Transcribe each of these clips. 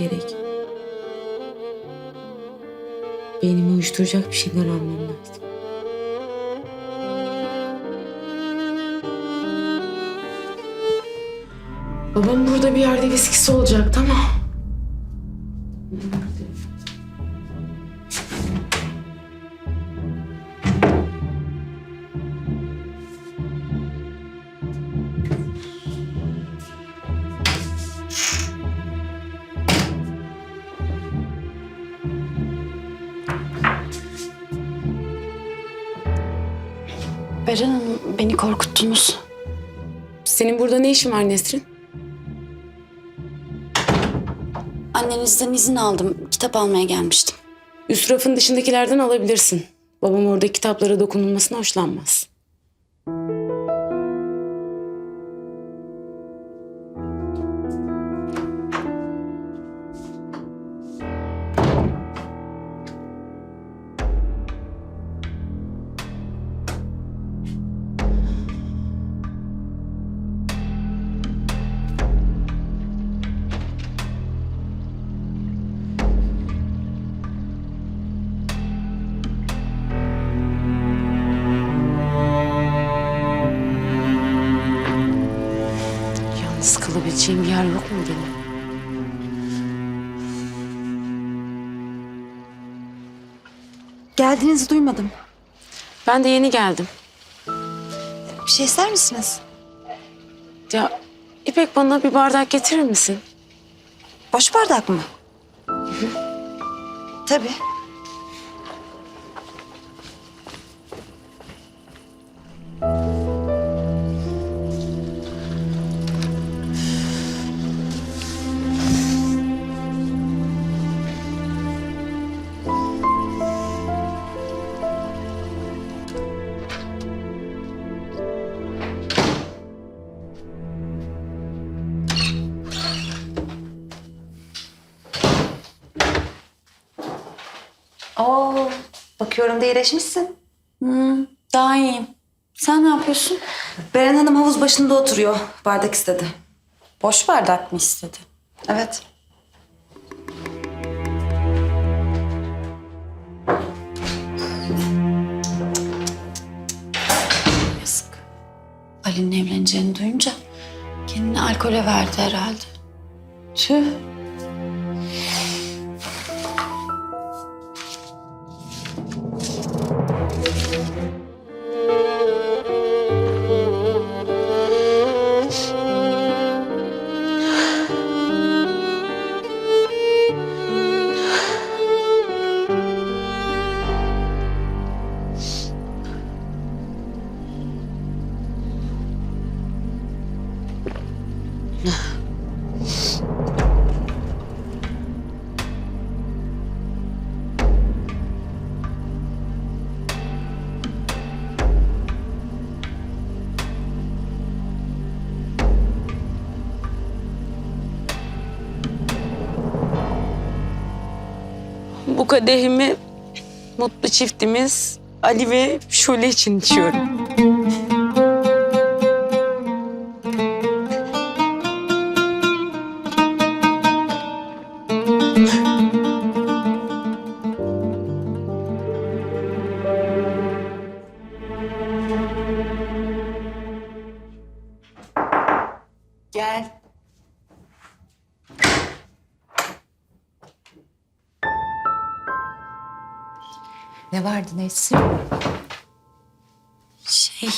gerek. Beynimi uyuşturacak bir şeyler almam lazım. Babam burada bir yerde viskisi olacaktı ama... Beren Hanım beni korkuttunuz. Senin burada ne işin var Nesrin? Annenizden izin aldım. Kitap almaya gelmiştim. Üst rafın dışındakilerden alabilirsin. Babam orada kitaplara dokunulmasına hoşlanmaz. Kalabileceğim bir yer yok mu benim? Geldiğinizi duymadım. Ben de yeni geldim. Bir şey ister misiniz? Ya İpek bana bir bardak getirir misin? Boş bardak mı? Tabii. Oo, bakıyorum da iyileşmişsin. Hmm, daha iyiyim. Sen ne yapıyorsun? Beren Hanım havuz başında oturuyor. Bardak istedi. Boş bardak mı istedi? Evet. Yazık. Ali'nin evleneceğini duyunca kendini alkole verdi herhalde. Tüh. Kadehimi mutlu çiftimiz Ali ve Şule için içiyorum. Ne vardı Nesrin? Şey,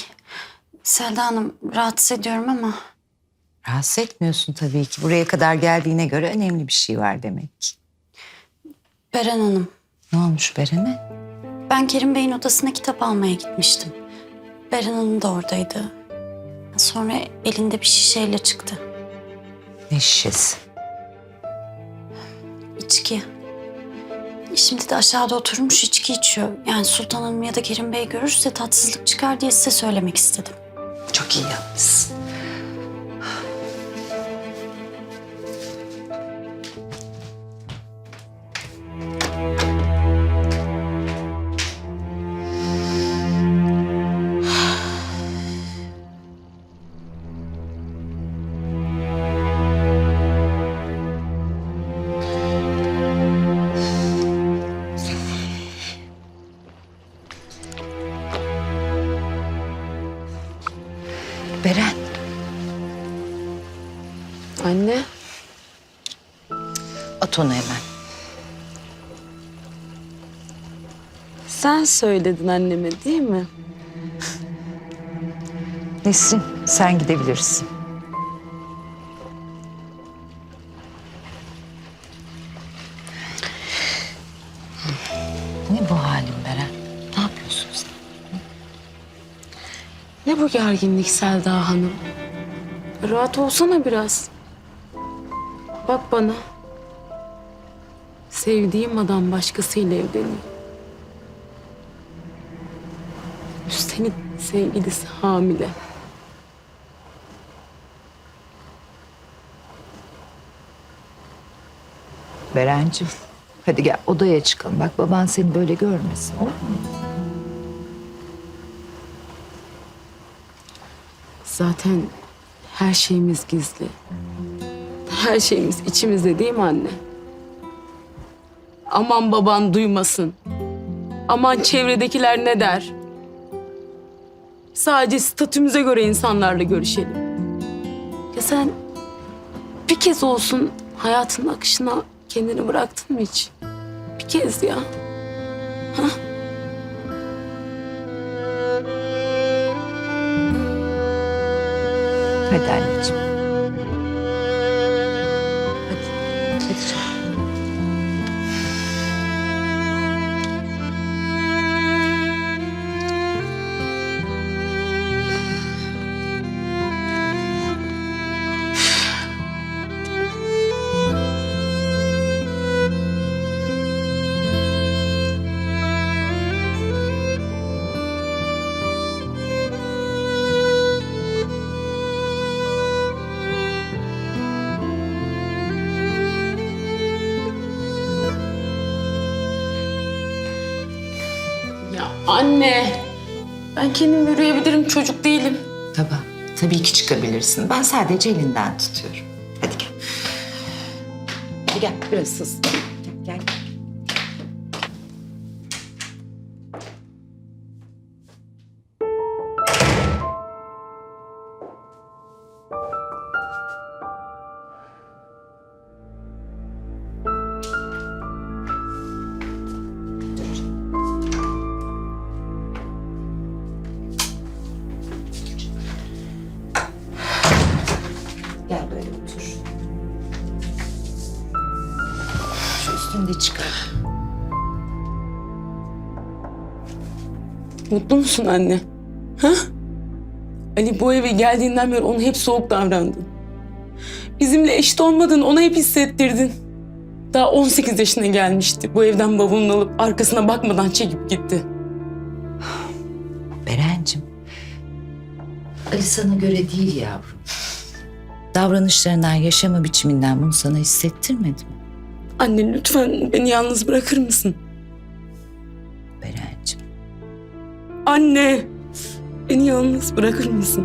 Selda Hanım rahatsız ediyorum ama Rahatsız etmiyorsun tabii ki. Buraya kadar geldiğine göre önemli bir şey var demek. Beren Hanım. Ne olmuş Beren'e? Ben Kerim Bey'in odasına kitap almaya gitmiştim. Beren Hanım da oradaydı. Sonra elinde bir şişeyle çıktı. Ne şişesi? İçki. Şimdi de aşağıda oturmuş içki içiyor. Yani Sultan Hanım ya da Kerim Bey görürse tatsızlık çıkar diye size söylemek istedim. Çok iyi yapmışsın. Beren. Anne. At onu hemen. Sen söyledin anneme değil mi? Nesrin sen gidebilirsin. Gerginlik Selda Hanım? Rahat olsana biraz. Bak bana. Sevdiğim adam başkasıyla evleniyor. Üstelik sevgilisi hamile. Berencim hadi gel odaya çıkalım. Bak baban seni böyle görmesin olur mu? Zaten her şeyimiz gizli. Her şeyimiz içimizde değil mi anne? Aman baban duymasın. Aman çevredekiler ne der? Sadece statümüze göre insanlarla görüşelim. Ya sen bir kez olsun hayatının akışına kendini bıraktın mı hiç? Bir kez ya. Hadi anneciğim. Anne. Ben kendim yürüyebilirim çocuk değilim. Tamam. Tabii ki çıkabilirsin. Ben sadece elinden tutuyorum. Hadi gel. Hadi gel biraz. Gel, gel. Gel Mutlu musun anne? Ha? Ali bu eve geldiğinden beri ona hep soğuk davrandın. Bizimle eşit olmadığını ona hep hissettirdin. Daha 18 yaşına gelmişti. Bu evden bavulunu alıp arkasına bakmadan çekip gitti. Berencim. Ali sana göre değil yavrum. Davranışlarından, yaşama biçiminden bunu sana hissettirmedi mi? Anne lütfen beni yalnız bırakır mısın? Anne! Beni yalnız bırakır mısın?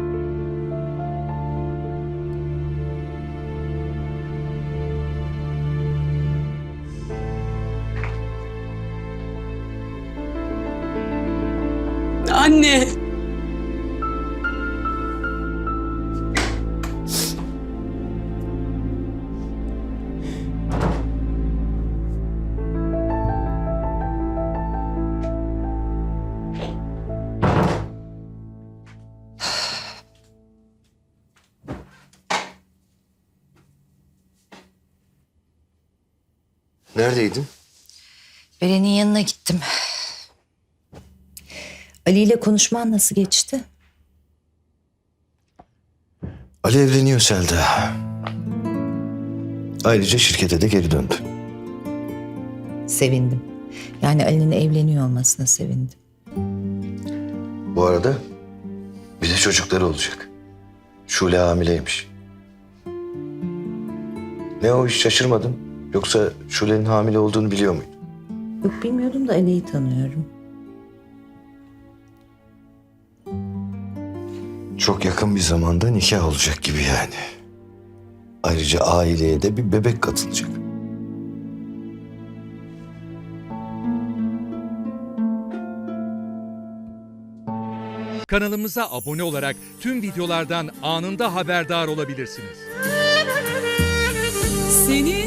Anne! Neredeydin? Beren'in yanına gittim. Ali ile konuşman nasıl geçti? Ali evleniyor Selda. Ayrıca şirkete de geri döndü. Sevindim. Yani Ali'nin evleniyor olmasına sevindim. Bu arada bir de çocukları olacak. Şule hamileymiş. Ne o hiç şaşırmadım. Yoksa Şule'nin hamile olduğunu biliyor muydun? Yok bilmiyordum da Ali'yi tanıyorum. Çok yakın bir zamanda nikah olacak gibi yani. Ayrıca aileye de bir bebek katılacak. Kanalımıza abone olarak tüm videolardan anında haberdar olabilirsiniz. Senin